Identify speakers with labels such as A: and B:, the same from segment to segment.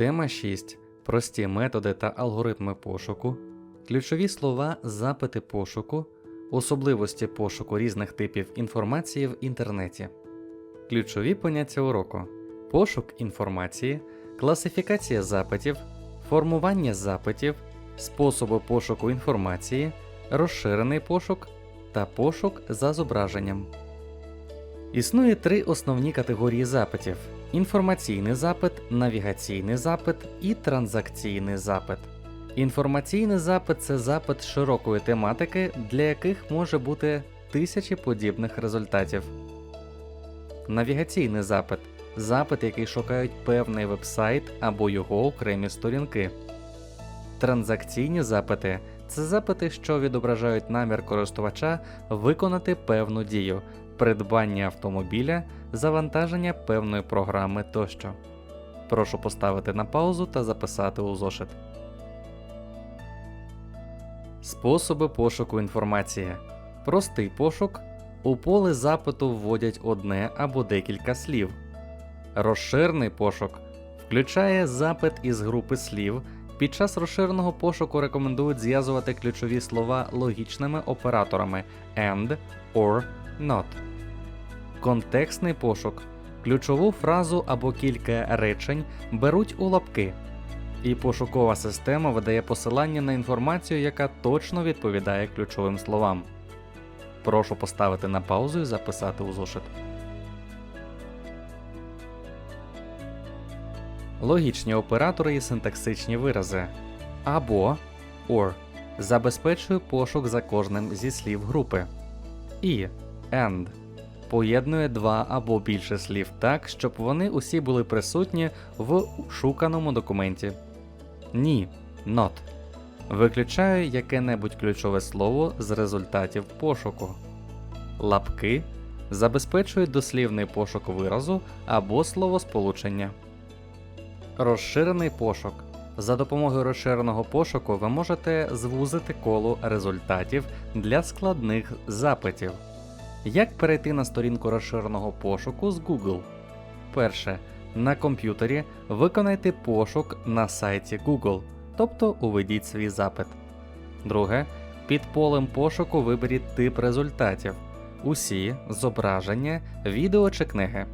A: Тема 6. Прості методи та алгоритми пошуку, ключові слова, запити пошуку, особливості пошуку різних типів інформації в інтернеті, ключові поняття уроку, пошук інформації, класифікація запитів, формування запитів, способи пошуку інформації, розширений пошук та пошук за зображенням. Існує три основні категорії запитів: інформаційний запит, навігаційний запит і транзакційний запит. Інформаційний запит це запит широкої тематики, для яких може бути тисячі подібних результатів. Навігаційний запит запит, який шукають певний вебсайт або його окремі сторінки. Транзакційні запити це запити, що відображають намір користувача виконати певну дію, придбання автомобіля, завантаження певної програми тощо. Прошу поставити на паузу та записати у зошит. Способи пошуку інформації. Простий пошук. У поле запиту вводять одне або декілька слів. Розширений пошук включає запит із групи слів. Під час розширеного пошуку рекомендують зв'язувати ключові слова логічними операторами and, or, not. Контекстний пошук. Ключову фразу або кілька речень беруть у лапки, і пошукова система видає посилання на інформацію, яка точно відповідає ключовим словам. Прошу поставити на паузу і записати у зошит. Логічні оператори і синтаксичні вирази або or забезпечує пошук за кожним зі слів групи. І and поєднує два або більше слів так, щоб вони усі були присутні в шуканому документі. Ні, not виключає яке-небудь ключове слово з результатів пошуку. Лапки забезпечують дослівний пошук виразу або словосполучення. Розширений пошук. За допомогою розширеного пошуку ви можете звузити коло результатів для складних запитів. Як перейти на сторінку розширеного пошуку з Google? Перше. На комп'ютері виконайте пошук на сайті Google, тобто уведіть свій запит. Друге. Під полем пошуку виберіть тип результатів: усі, зображення, відео чи книги.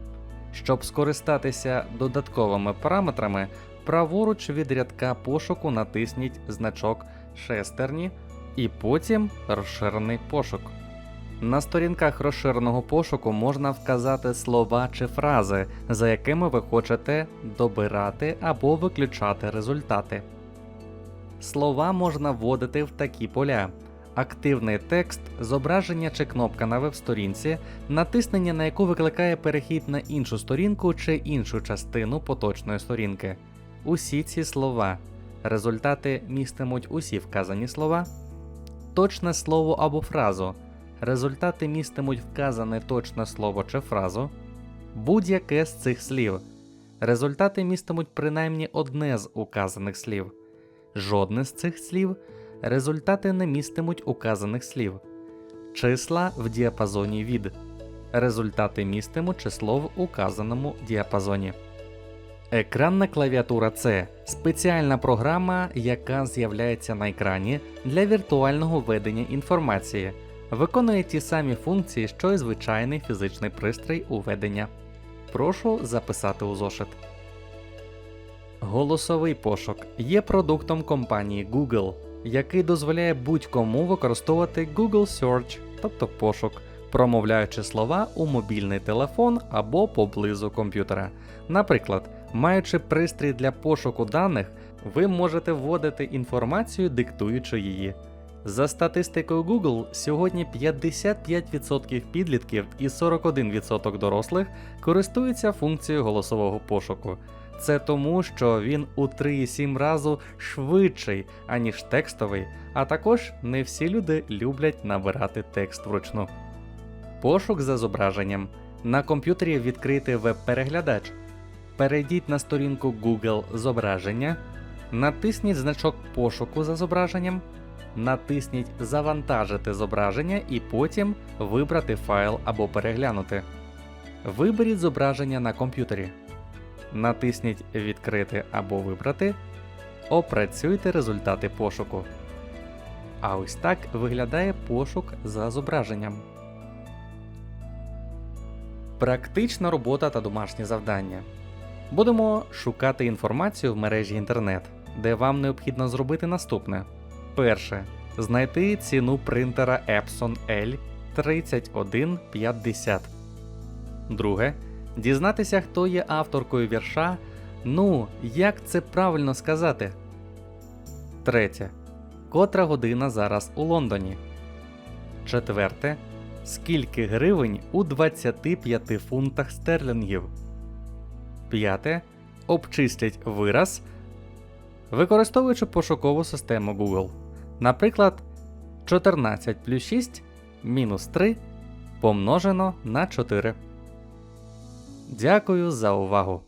A: Щоб скористатися додатковими параметрами, праворуч від рядка пошуку натисніть значок шестерні і потім розширений пошук. На сторінках розширеного пошуку можна вказати слова чи фрази, за якими ви хочете добирати або виключати результати. Слова можна вводити в такі поля: активний текст, зображення чи кнопка на веб-сторінці, натиснення на яку викликає перехід на іншу сторінку чи іншу частину поточної сторінки. Усі ці слова. Результати містимуть усі вказані слова, точне слово або фразу. Результати містимуть вказане точне слово чи фразу, будь-яке з цих слів. Результати містимуть принаймні одне з указаних слів. Жодне з цих слів. Результати не містимуть указаних слів. Числа в діапазоні від. Результати містимуть число в указаному діапазоні. Екранна клавіатура це спеціальна програма, яка з'являється на екрані для віртуального ведення інформації виконує ті самі функції, що й звичайний фізичний пристрій у ведення. Прошу записати у зошит. Голосовий пошук є продуктом компанії Google, який дозволяє будь-кому використовувати Google Search, тобто пошук, промовляючи слова у мобільний телефон або поблизу комп'ютера. Наприклад, маючи пристрій для пошуку даних, ви можете вводити інформацію, диктуючи її. За статистикою Google, сьогодні 55% підлітків і 41% дорослих користуються функцією голосового пошуку. Це тому, що він у 3,7 разу швидший, аніж текстовий, а також не всі люди люблять набирати текст вручну. Пошук за зображенням. На комп'ютері відкрити веб-переглядач. Перейдіть на сторінку Google зображення, натисніть значок пошуку за зображенням натисніть Завантажити зображення і потім вибрати файл або переглянути. Виберіть зображення на комп'ютері. Натисніть Відкрити або Вибрати. Опрацюйте результати пошуку. А ось так виглядає пошук за зображенням. Практична робота та домашні завдання. Будемо шукати інформацію в мережі інтернет, де вам необхідно зробити наступне: перше. Знайти ціну принтера Epson L 3150. Друге. Дізнатися, хто є авторкою вірша. Ну, як це правильно сказати. Третє. Котра година зараз у Лондоні. Четверте. Скільки гривень у 25 фунтах стерлінгів. П'яте. Обчистять вираз, використовуючи пошукову систему Google. Наприклад, 14 плюс 6 мінус 3 помножено на 4. Дякую за увагу!